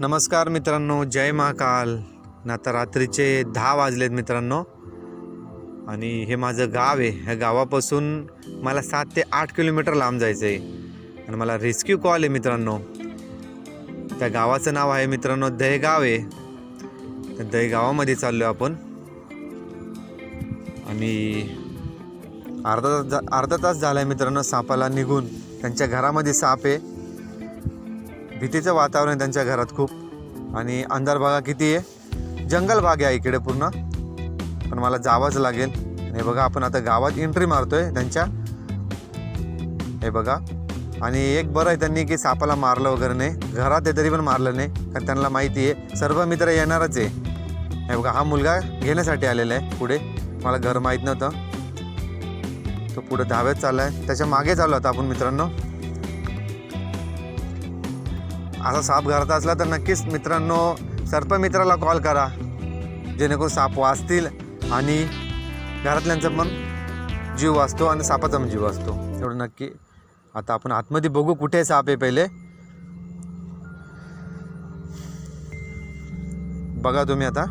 नमस्कार मित्रांनो जय महाकाल. न आता रात्रीचे दहा वाजलेत मित्रांनो. आणि हे माझं गाव आहे. ह्या गावापासून मला सात ते आठ किलोमीटर लांब जायचं आहे आणि मला रेस्क्यू कॉल आहे मित्रांनो. त्या गावाचं नाव आहे मित्रांनो दहेगाव आहे. त्या दहेगावामध्ये चाललो आपण. आणि अर्धा तास जा- अर्धा तास झाला आहे मित्रांनो सापाला निघून. त्यांच्या घरामध्ये साप आहे. भीतीचं वातावरण आहे त्यांच्या घरात खूप. आणि अंधार भागा किती आहे? जंगल भाग आहे इकडे पूर्ण. पण मला जावंच लागेल. आणि हे बघा आपण आता गावात एंट्री मारतोय त्यांच्या. हे बघा. आणि एक बरं आहे त्यांनी की सापाला मारलं वगैरे नाही. घरात आहे तरी पण मारलं नाही. कारण त्यांना माहिती आहे सर्व मित्र येणारच आहे. हे बघा हा मुलगा घेण्यासाठी आलेला आहे पुढे. मला घर माहीत नव्हतं. तो पुढे धाव्यात चालला आहे त्याच्यामागे चालू आता आपण मित्रांनो. असा साप घरात असला तर नक्कीच मित्रांनो सर्पमित्राला कॉल करा. जेणेकरून साप वाचतील आणि घरातल्यांचा पण जीव वाचतो आणि सापाचा पण जीव वाचतो. एवढं नक्की आता आपण आतमध्ये बघू कुठे साप आहे पहिले. बघा तुम्ही आता.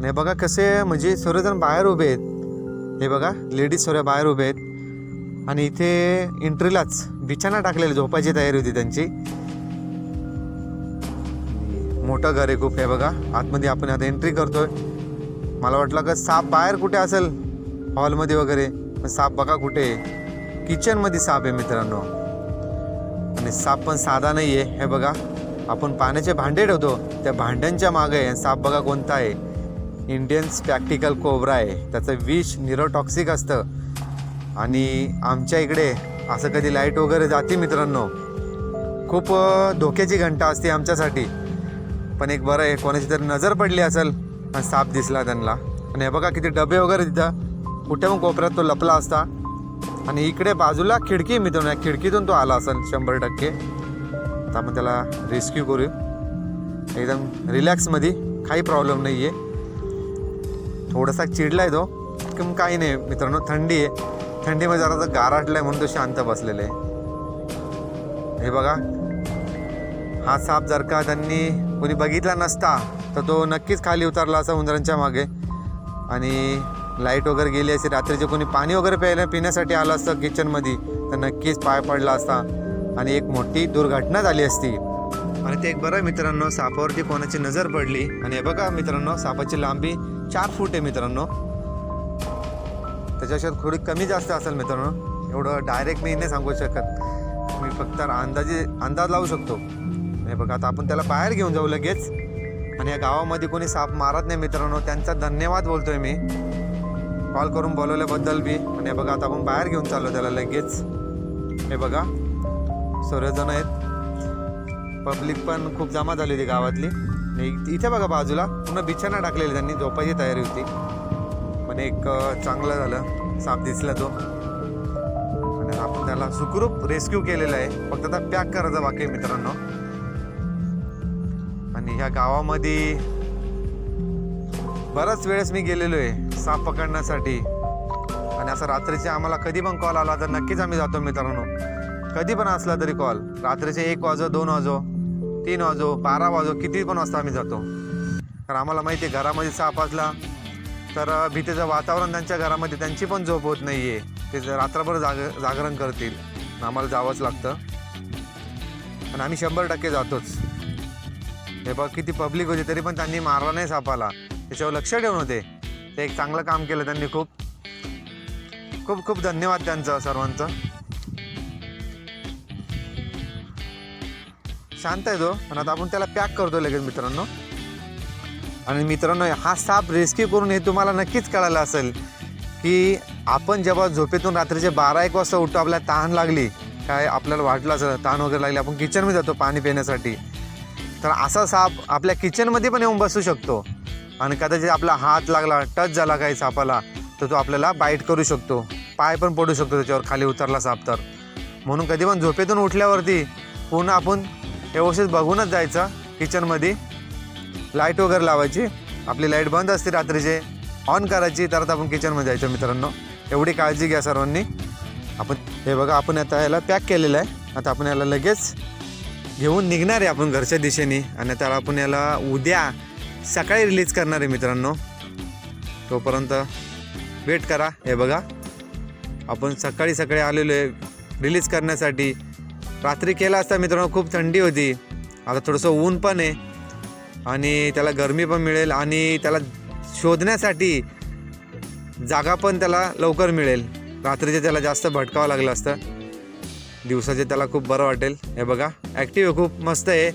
नाही बघा कसे म्हणजे सर्वजण बाहेर उभे आहेत. हे बघा लेडीज सर्व बाहेर उभे आहेत. आणि इथे एंट्रीलाच बिछाना टाकलेली झोपायची तयारी होती त्यांची. मोठं घर आहे खूप हे बघा. आतमध्ये आपण आता एंट्री करतोय. मला वाटलं का साप बाहेर कुठे असेल? हॉलमध्ये वगैरे. पण साप बघा कुठे आहे. किचनमध्ये साप आहे मित्रांनो. आणि साप पण साधा नाही आहे हे बघा. आपण पाण्याचे भांडे ठेवतो. त्या भांड्यांच्या मागे आहे. साप बघा कोणता आहे. इंडियन स्पॅक्टिकल कोबरा आहे. त्याचं विष निरोटॉक्सिक असतं. आणि आमच्या इकडे असं कधी लाइट वगैरे जाते मित्रांनो. खूप धोक्याची घंटा असते आमच्यासाठी. पण एक बरं आहे कोणाची तरी नजर पडली असेल आणि साप दिसला त्यांना. आणि हे बघा किती डबे वगैरे तिथं. कुठे मग कोपऱ्यात तो लपला असता. आणि इकडे बाजूला खिडकी आहे मित्रांनो. या खिडकीतून तो आला असेल शंभर टक्के. तर आपण त्याला रेस्क्यू करू एकदम रिलॅक्समध्ये काही प्रॉब्लेम नाही आहे थोडासा चिडला आहे तो. की काही नाही मित्रांनो थंडी आहे. थंडीमध्ये जरा गाराटला आहे म्हणून तो शांत बसलेला आहे. हे बघा. हा साप जर का त्यांनी कोणी बघितला नसता तर तो नक्कीच खाली उतरला असा उंदरांच्या मागे. आणि लाइट वगैरे गेली असेल रात्रीचे कोणी पाणी वगैरे प्यायला पिण्यासाठी आलं असतं किचनमध्ये तर नक्कीच पाय पडला असता. आणि एक मोठी दुर्घटना झाली असती. आणि ते एक बरं मित्रांनो सापावरती कोणाची नजर पडली. आणि हे बघा मित्रांनो सापाची लांबी चार फूट आहे मित्रांनो. त्याच्यापेक्षा थोडी कमी जास्त असेल मित्रांनो. एवढं डायरेक्ट मी नाही सांगू शकत. मी फक्त अंदाजे अंदाज लावू शकतो. हे बघा आता आपण त्याला बाहेर घेऊन जाऊ लगेच. आणि या गावामध्ये कोणी साप मारत नाही मित्रांनो त्यांचा धन्यवाद बोलतोय मी. कॉल करून बोलवल्याबद्दल बी. आणि हे बघा आता आपण बाहेर घेऊन चाललो त्याला लगेच. हे बघा सर्वजण आहेत. पब्लिक पण खूप जमा झाली होती गावातली. इथे बघा बाजूला पूर्ण बिछाना टाकलेली त्यांनी झोपायची तयारी होती. पण एक चांगलं झालं. साप दिसला तो. आणि आपण त्याला सुखरूप रेस्क्यू केलेला आहे. फक्त आता पॅक करायचं बाकी मित्रांनो. आणि ह्या गावामध्ये बराच वेळेस मी गेलेलो आहे साप पकडण्यासाठी. आणि असं रात्रीचे आम्हाला कधी पण कॉल आला तर नक्कीच आम्ही जातो मित्रांनो. कधी पण असला तरी कॉल रात्रीचे एक वाजो दोन वाजो तीन वाजो बारा वाजो किती पण वाजता आम्ही जातो. तर आम्हाला माहिती आहे घरामध्ये साप असला तर भीतीचं वातावरण त्यांच्या घरामध्ये त्यांची पण झोप होत नाही आहे ते जर रात्रभर जाग जागरण करतील. आम्हाला जावंच लागतं. आणि आम्ही शंभर टक्के जातोच. हे बघ किती पब्लिक होती तरी पण त्यांनी मारला नाही सापाला. त्याच्यावर लक्ष ठेवून होते. ते एक चांगलं काम केलं त्यांनी खूप. खूप खूप धन्यवाद त्यांचं सर्वांचं. शांत आहे तो पण आता आपण त्याला पॅक करतो लगेच मित्रांनो. आणि मित्रांनो हा साप रेस्क्यू करून हे तुम्हाला नक्कीच कळालं असेल की आपण जेव्हा झोपेतून रात्रीचे बारा एक वाजता उठतो आपल्याला तहान लागली. काय आपल्याला वाटलं असं तहान वगैरे लागली आपण किचनमध्ये जातो पाणी पिण्यासाठी. तर असा साप आपल्या किचनमध्ये पण येऊन बसू शकतो. आणि कदाचित आपला हात लागला टच झाला काही सापाला तर तो आपल्याला बाईट करू शकतो. पाय पण पडू शकतो त्याच्यावर खाली उतरला साप तर. म्हणून कधी पण झोपेतून उठल्यावरती पुन्हा आपण व्यवस्थित बघूनच जायचं. किचनमध्ये लाइट वगैरे लावायची. आपली लाइट बंद असते रात्रीचे. ऑन करायची तरच आपण किचनमध्ये जायचं मित्रांनो. एवढी काळजी घ्या सर्वांनी. आपण हे बघा आपण आता याला पॅक केलेलं आहे. आता आपण याला लगेच घेऊन निघणार आहे आपण घरच्या दिशेने आणि त्याला आपण याला उद्या सकाळी रिलीज करणार आहे मित्रांनो. तोपर्यंत वेट करा. हे बघा. आपण सकाळी सकाळी आलेलो आहे रिलीज करण्यासाठी. रात्री केला असता मित्रांनो खूप थंडी होती. आता थोडंसं ऊन पण आहे. आणि त्याला गरमी पण मिळेल आणि त्याला शोधण्यासाठी जागा पण त्याला लवकर मिळेल. रात्रीचे त्याला जास्त भटकावं लागलं असतं. दिवसाचे त्याला खूप बरं वाटेल. हे बघा ॲक्टिव्ह आहे खूप मस्त आहे.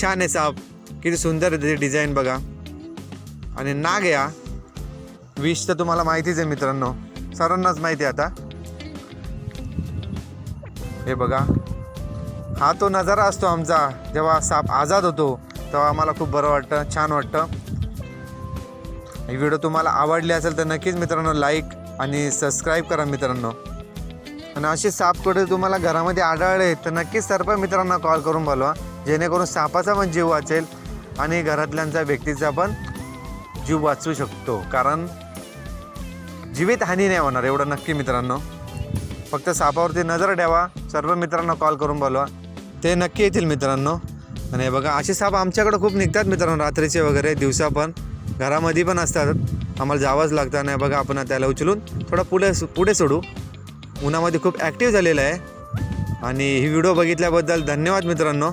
छान आहे साप. किती सुंदर आहे त्याची डिझाईन बघा. आणि नाग या विष तर तुम्हाला माहितीच आहे मित्रांनो. सर्वांनाच माहिती आहे आता. हे बघा. हा तो नजारा असतो आमचा. जेव्हा साप आझाद होतो तेव्हा आम्हाला खूप बरं वाटतं छान वाटतं. ही व्हिडिओ तुम्हाला आवडली असेल तर नक्कीच मित्रांनो लाईक आणि सबस्क्राईब करा मित्रांनो. आणि असे साप कुठे तुम्हाला घरामध्ये आढळले तर नक्कीच सर्व मित्रांना कॉल करून बोलवा. जेणेकरून सापाचा पण जीव वाचेल आणि घरातल्यांचा व्यक्तीचा पण जीव वाचवू शकतो. कारण जीवित हानी नाही होणार एवढं नक्की मित्रांनो. फक्त सापावरती नजर ठेवा. सर्व मित्रांना कॉल करून बोलवा. ते नक्की येतील मित्रांनो. आणि बघा असे साप आमच्याकडे खूप निघतात मित्रांनो रात्रीचे वगैरे दिवसा पण. घरामध्ये पण असतात. आम्हाला जावंच लागतं. नाही बघा आपण त्याला उचलून थोडा पुढे पुढे सोडू. उन्हामध्ये खूप ॲक्टिव्ह झालेलं आहे. आणि ही व्हिडिओ बघितल्याबद्दल धन्यवाद मित्रांनो.